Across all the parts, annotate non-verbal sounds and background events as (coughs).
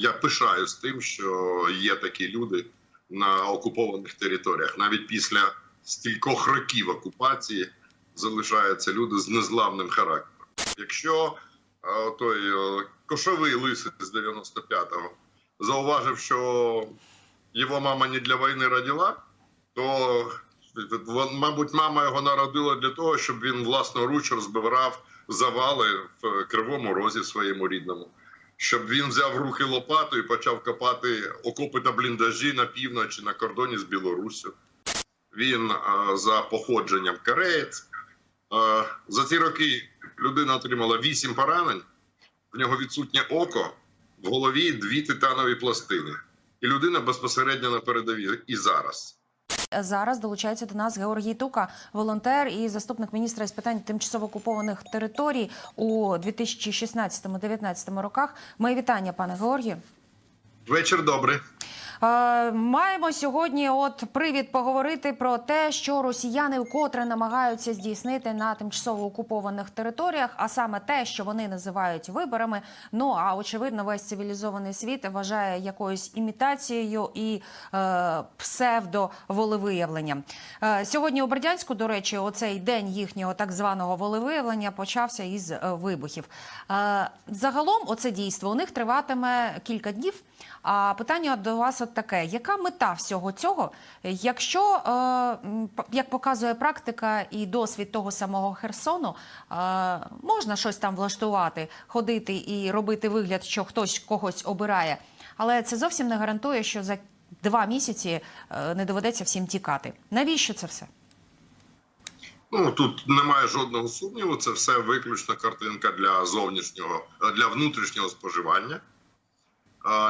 я пишаюсь тим, що є такі люди на окупованих територіях. Навіть після стількох років окупації залишаються люди з незламним характером. Якщо е, той е, кошовий лисий з 95-го зауважив, що його мама не для війни родила, то мабуть, мама його народила для того, щоб він власноруч розбирав завали в кривому розі своєму рідному. Щоб він взяв в руки лопату і почав копати окопи та бліндажі на півночі на кордоні з Білоруссю. Він за походженням кореєць. За ці роки людина отримала вісім поранень, в нього відсутнє око, в голові дві титанові пластини. І людина безпосередньо на передовій і зараз. Зараз долучається до нас Георгій Тука, волонтер і заступник міністра із питань тимчасово окупованих територій у 2016-2019 роках. Мої вітання, пане Георгію. Вечір добрий. Е, Маємо сьогодні от привід поговорити про те, що росіяни вкотре намагаються здійснити на тимчасово окупованих територіях, а саме те, що вони називають виборами. Ну а очевидно, весь цивілізований світ вважає якоюсь імітацією і е, псевдоволевиявленням. Е, сьогодні у Бердянську, до речі, оцей день їхнього так званого волевиявлення почався із е, вибухів. Е, загалом, оце дійство у них триватиме кілька днів. А питання до вас от таке: яка мета всього цього? Якщо, е, як показує практика і досвід того самого Херсону, е, можна щось там влаштувати, ходити і робити вигляд, що хтось когось обирає, але це зовсім не гарантує, що за два місяці е, не доведеться всім тікати. Навіщо це все? Ну тут немає жодного сумніву. Це все виключно картинка для зовнішнього для внутрішнього споживання.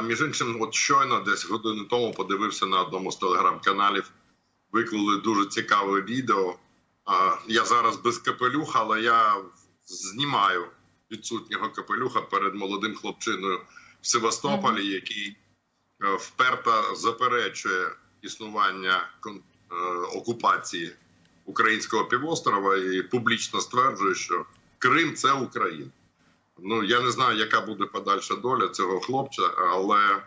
Між іншим, от щойно десь годину тому подивився на одному з телеграм-каналів. Виклали дуже цікаве відео. Я зараз без капелюха, але я знімаю відсутнього капелюха перед молодим хлопчиною в Севастополі, який е, вперто заперечує існування е, окупації українського півострова і публічно стверджує, що Крим це Україна. Ну я не знаю, яка буде подальша доля цього хлопця, але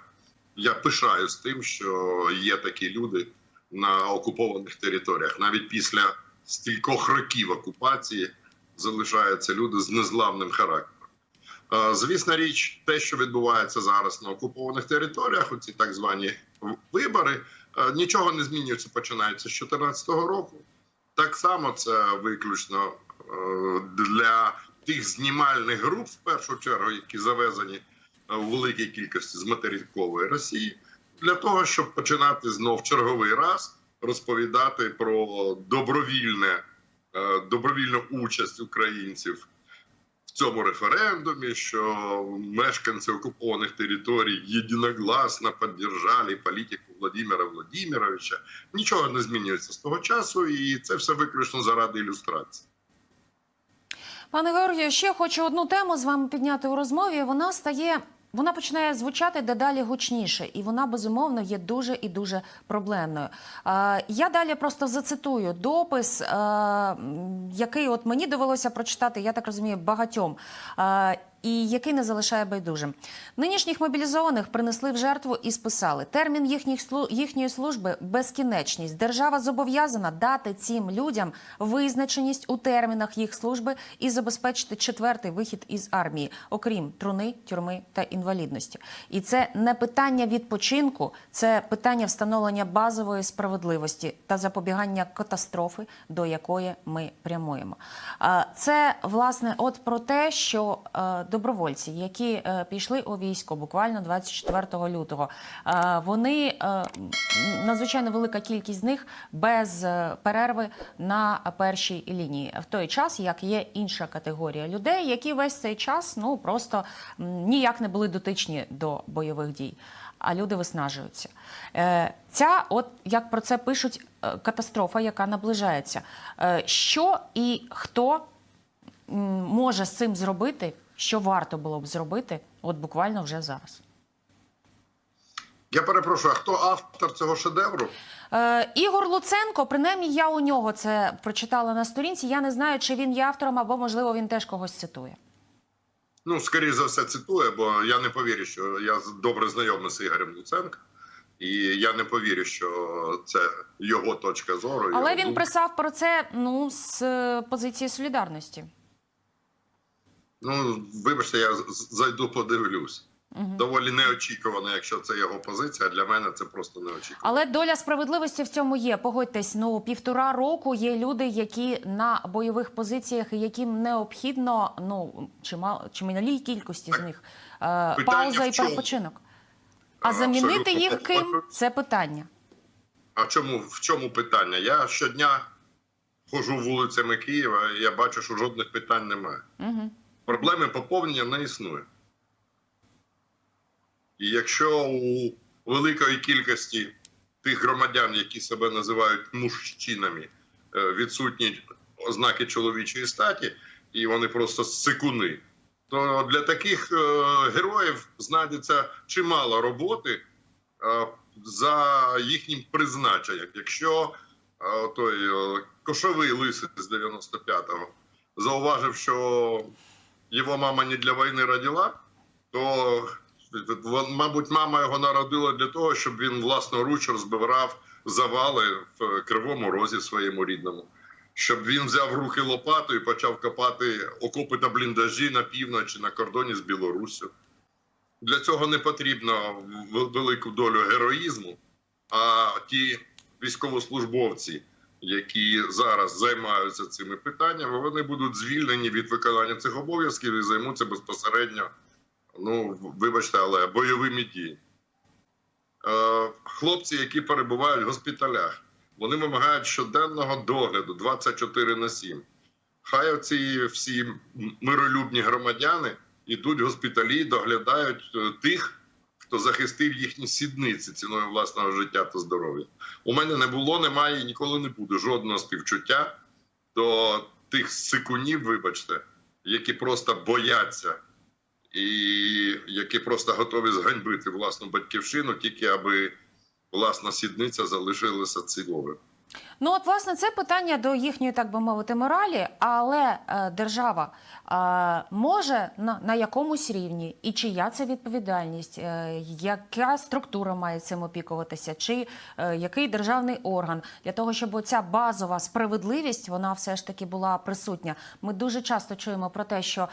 я пишаюсь тим, що є такі люди на окупованих територіях. Навіть після стількох років окупації залишаються люди з незламним характером. Е, Звісна річ, те, що відбувається зараз на окупованих територіях, оці так звані вибори, е, нічого не змінюється, починається з 2014 року. Так само це виключно е, для тих знімальних груп, в першу чергу, які завезені е, у великій кількості з материкової Росії, для того, щоб починати знов черговий раз розповідати про добровільне, е, добровільну участь українців в цьому референдумі, що мешканці окупованих територій єдиногласно підтримали політику Владимира Владимировича. Нічого не змінюється з того часу, і це все виключно заради ілюстрації. Пане Георгію, ще хочу одну тему з вами підняти у розмові. Вона стає. Вона починає звучати дедалі гучніше, і вона безумовно є дуже і дуже проблемною. Я далі просто зацитую допис, який от мені довелося прочитати, я так розумію, багатьом. І який не залишає байдужим. Нинішніх мобілізованих принесли в жертву і списали. Термін їхніх їхньої служби безкінечність. Держава зобов'язана дати цим людям визначеність у термінах їх служби і забезпечити четвертий вихід із армії, окрім труни, тюрми та інвалідності. І це не питання відпочинку, це питання встановлення базової справедливості та запобігання катастрофи, до якої ми прямуємо. Це власне от про те, що е, добровольці, які е, пішли у військо буквально 24 лютого, е, вони е, надзвичайно велика кількість з них без перерви на першій лінії, в той час як є інша категорія людей, які весь цей час ну просто ніяк не були дотичні до бойових дій. А люди виснажуються. Ця, от як про це пишуть, катастрофа, яка наближається. Що і хто може з цим зробити, що варто було б зробити, от буквально вже зараз. Я перепрошую, а хто автор цього шедевру? Е, Ігор Луценко, принаймні я у нього це прочитала на сторінці. Я не знаю, чи він є автором або, можливо, він теж когось цитує. Ну, скоріше за все, цитує, бо я не повірю, що я добре знайомий з Ігорем Луценко, і я не повірю, що це його точка зору. Але він думка. писав про це ну з е, позиції солідарності. Ну, вибачте, я зайду подивлюсь. Угу. Доволі неочікувано, якщо це його позиція. Для мене це просто неочікувано. Але доля справедливості в цьому є. Погодьтесь, ну півтора року є люди, які на бойових позиціях, яким необхідно ну чимало чималій кількості з них е, пауза і перепочинок. А Абсолютно замінити їх ким це питання. А чому в чому питання? Я щодня ходжу вулицями Києва, і я бачу, що жодних питань немає. Угу. Проблеми поповнення не існує. І якщо у великої кількості тих громадян, які себе називають мужчинами, е, відсутні ознаки чоловічої статі, і вони просто сикуни, то для таких е, героїв знайдеться чимало роботи е, за їхнім призначенням. Якщо той кошовий лисий з 95-го зауважив, що його мама не для війни родила, то, мабуть, мама його народила для того, щоб він власноруч розбирав завали в Кривому Розі своєму рідному. Щоб він взяв в руки лопату і почав копати окопи та бліндажі на півночі на кордоні з Білоруссю. Для цього не потрібно велику долю героїзму, а ті військовослужбовці, які зараз займаються цими питаннями, вони будуть звільнені від виконання цих обов'язків і займуться безпосередньо, ну вибачте, але бойовими діями. Е, Хлопці, які перебувають в госпіталях, вони вимагають щоденного догляду 24 на 7. Хай оці всі миролюбні громадяни йдуть в госпіталі доглядають е, тих, хто захистив їхні сідниці ціною власного життя та здоров'я. У мене не було, немає і ніколи не буде жодного співчуття до тих сикунів, вибачте, які просто бояться і які просто готові зганьбити власну батьківщину, тільки аби власна сідниця залишилася цілою. Ну, от, власне, це питання до їхньої, так би мовити, моралі, але е, держава е, може на, на якомусь рівні, і чия це відповідальність, е, яка структура має цим опікуватися, чи е, який державний орган для того, щоб оця базова справедливість вона все ж таки була присутня. Ми дуже часто чуємо про те, що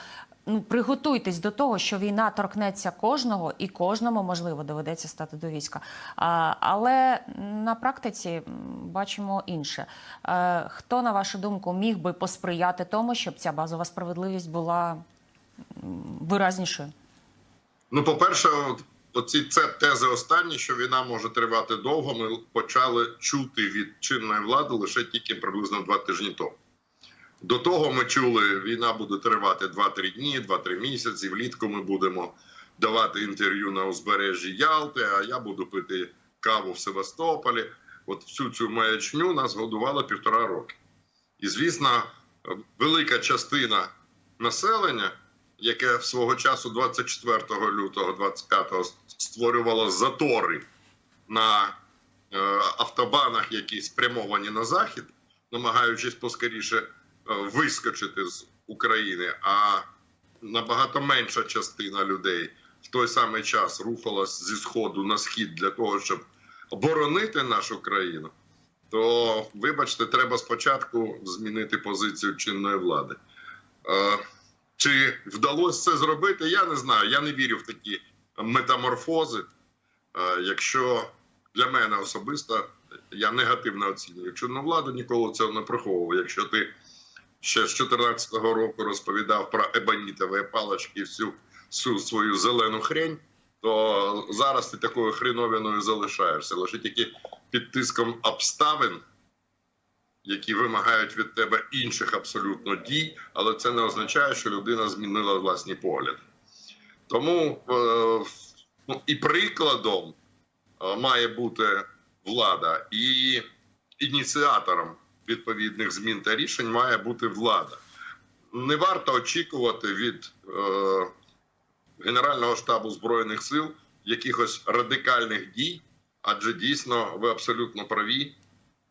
ну приготуйтесь до того, що війна торкнеться кожного, і кожному можливо доведеться стати до війська. А, але на практиці бачимо інше. Е, хто, на вашу думку, міг би посприяти тому, щоб ця базова справедливість була виразнішою? Ну, по-перше, оці це тези останні, що війна може тривати довго. Ми почали чути від чинної влади лише тільки приблизно два тижні тому. До того ми чули, війна буде тривати 2-3 дні, 2-3 місяці. Влітку ми будемо давати інтерв'ю на узбережжі Ялти, а я буду пити каву в Севастополі. От всю цю маячню нас годували півтора роки. І, звісно, велика частина населення, яке свого часу 24 лютого 25-го створювало затори на е, автобанах, які спрямовані на захід, намагаючись поскоріше вискочити з України. А набагато менша частина людей в той самий час рухалась зі сходу на схід для того, щоб боронити нашу країну. То, вибачте, треба спочатку змінити позицію чинної влади. Е, Чи вдалося це зробити? Я не знаю. Я не вірю в такі метаморфози. Е, Якщо для мене особисто я негативно оцінюю чинну владу, ніколи цього не приховував. Якщо ти ще з 2014 року розповідав про ебонітові палички і всю, всю свою зелену хрень, то зараз ти такою хреновиною залишаєшся. Лише тільки під тиском обставин, які вимагають від тебе інших абсолютно дій, але це не означає, що людина змінила власні погляди. Тому е, ну, і прикладом е, має бути влада, і ініціатором відповідних змін та рішень має бути влада. Не варто очікувати від е, Генерального штабу Збройних сил якихось радикальних дій, адже дійсно ви абсолютно праві.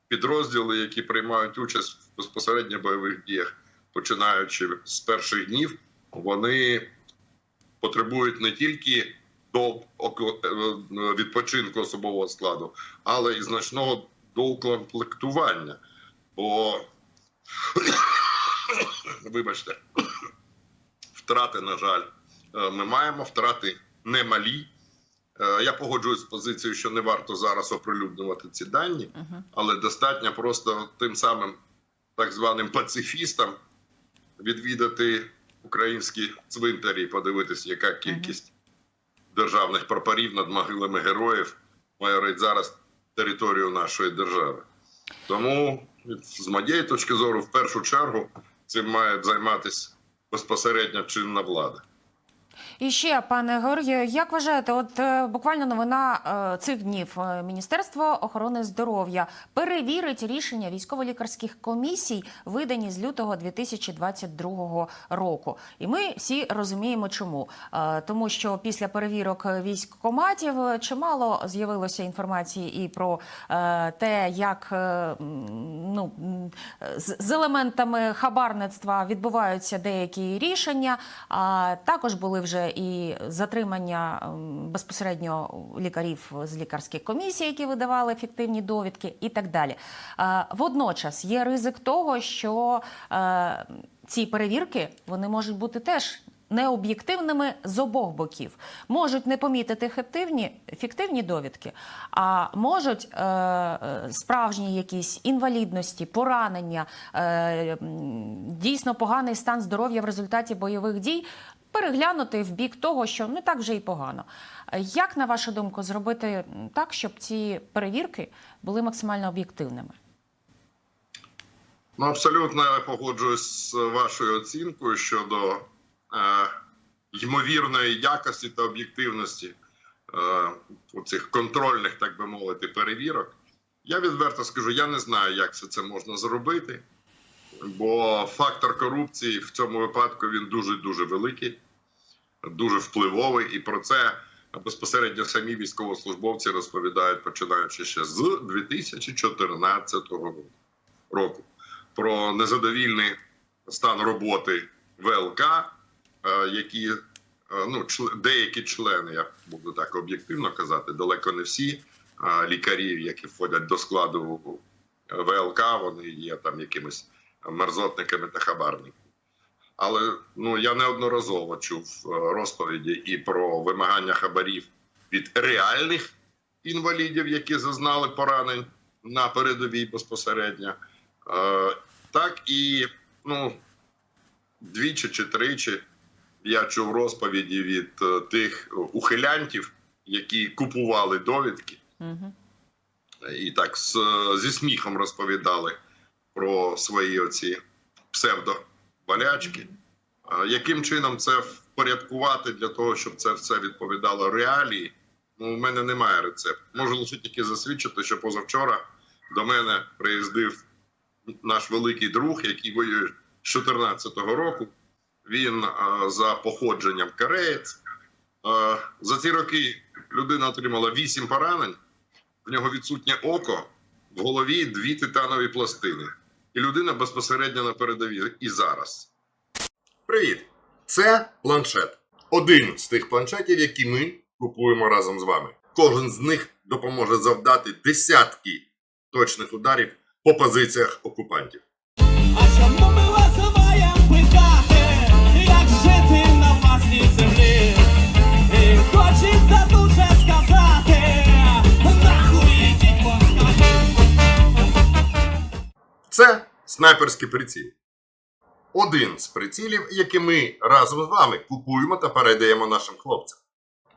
Підрозділи, які приймають участь в безпосередньо бойових діях, починаючи з перших днів, вони потребують не тільки до е, відпочинку особового складу, але і значного доукомплектування. Бо, (coughs) вибачте, (coughs) втрати, на жаль, е, ми маємо втрати немалі. Е, Я погоджуюсь з позицією, що не варто зараз оприлюднювати ці дані, але достатньо просто тим самим так званим пацифістам відвідати українські цвинтарі, і подивитися, яка кількість державних прапорів над могилами героїв майорить зараз територію нашої держави. Тому, з моєї точки зору, в першу чергу цим має займатися безпосередньо чинна влада. І ще, пане Георгію, як вважаєте, от е, буквально новина е, цих днів Е, Міністерство охорони здоров'я перевірить рішення військово-лікарських комісій, видані з лютого 2022 року. І ми всі розуміємо, чому тому, що після перевірок військкоматів чимало з'явилося інформації і про те, як ну з елементами хабарництва відбуваються деякі рішення. А також були вже і затримання безпосередньо лікарів з лікарських комісій, які видавали фіктивні довідки, і так далі. Водночас є ризик того, що е, ці перевірки вони можуть бути теж. Необ'єктивними з обох боків можуть не помітити фіктивні, фіктивні довідки, а можуть е, е, справжні якісь інвалідності, поранення, е, дійсно поганий стан здоров'я в результаті бойових дій переглянути в бік того, що не так вже і погано. Як на вашу думку зробити так, щоб ці перевірки були максимально об'єктивними? Ну, абсолютно я погоджуюсь з вашою оцінкою щодо е, ймовірної якості та об'єктивності е, цих контрольних, так би мовити, перевірок. Я відверто скажу, я не знаю, як все це можна зробити, бо фактор корупції в цьому випадку він дуже дуже великий, дуже впливовий, і про це безпосередньо самі військовослужбовці розповідають, починаючи ще з 2014 року. про незадовільний стан роботи ВЛК, е, які е, ну, деякі члени, я буду так об'єктивно казати, далеко не всі е, лікарі, які входять до складу ВЛК, вони є там якимись мерзотниками та хабарниками. Але ну я неодноразово чув е, розповіді і про вимагання хабарів від реальних інвалідів, які зазнали поранень на передовій безпосередньо. Е, так і ну, двічі чи тричі я чув розповіді від е, тих ухилянтів, які купували довідки, Угу. і так з, зі сміхом розповідали про свої оці псевдоболячки. Яким чином це впорядкувати для того, щоб це все відповідало реалії? Ну, у мене немає рецепту. Можу лише тільки засвідчити, що позавчора до мене приїздив наш великий друг, який воює з 14-го року. Він е, за походженням кореєць. Е, за ці роки людина отримала 8 поранень, в нього відсутнє око, в голові дві титанові пластини. І людина безпосередньо на передовій і зараз. Привіт! Це планшет. Один з тих планшетів, які ми купуємо разом з вами. Кожен з них допоможе завдати десятки точних ударів по позиціях окупантів. А чому ми вас маєм питати, як жити на власній землі? І хочеться Це снайперський приціл. Один з прицілів, які ми разом з вами купуємо та передаємо нашим хлопцям.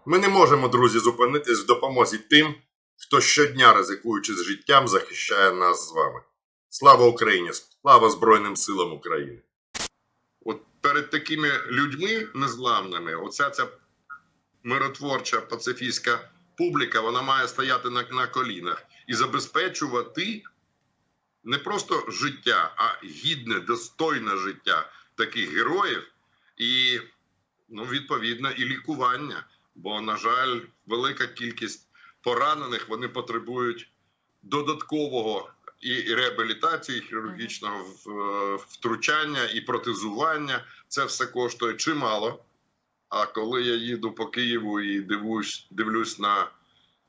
Ми не можемо, друзі, зупинитись в допомозі тим, хто щодня, ризикуючи з життям, захищає нас з вами. Слава Україні! Слава Збройним силам України! От перед такими людьми незламними, оця ця миротворча пацифістська публіка, вона має стояти на, на колінах і забезпечувати не просто життя, а гідне, достойне життя таких героїв, і ну, відповідно і лікування. Бо, на жаль, велика кількість поранених вони потребують додаткового і реабілітації, і хірургічного е, втручання і протезування. Це все коштує чимало. А коли я їду по Києву і дивлюсь, дивлюсь на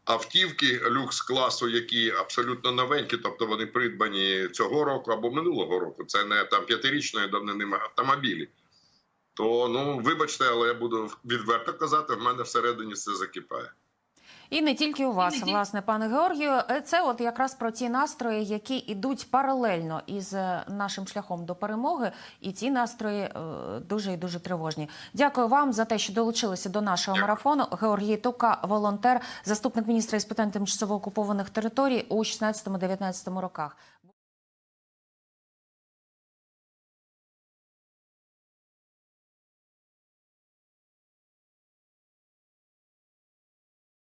автівки люкс класу, які абсолютно новенькі, тобто вони придбані цього року або минулого року. Це не там п'ятирічної давнини автомобілі. То ну вибачте, але я буду відверто казати, в мене всередині все закипає. І не тільки у вас, власне, пане Георгію. Е, Це от якраз про ті настрої, які йдуть паралельно із е, нашим шляхом до перемоги, і ці настрої е, дуже і дуже тривожні. Дякую вам за те, що долучилися до нашого Дякую. марафону. Георгій Тука, волонтер, заступник міністра із питань тимчасово окупованих територій у 16-19 роках.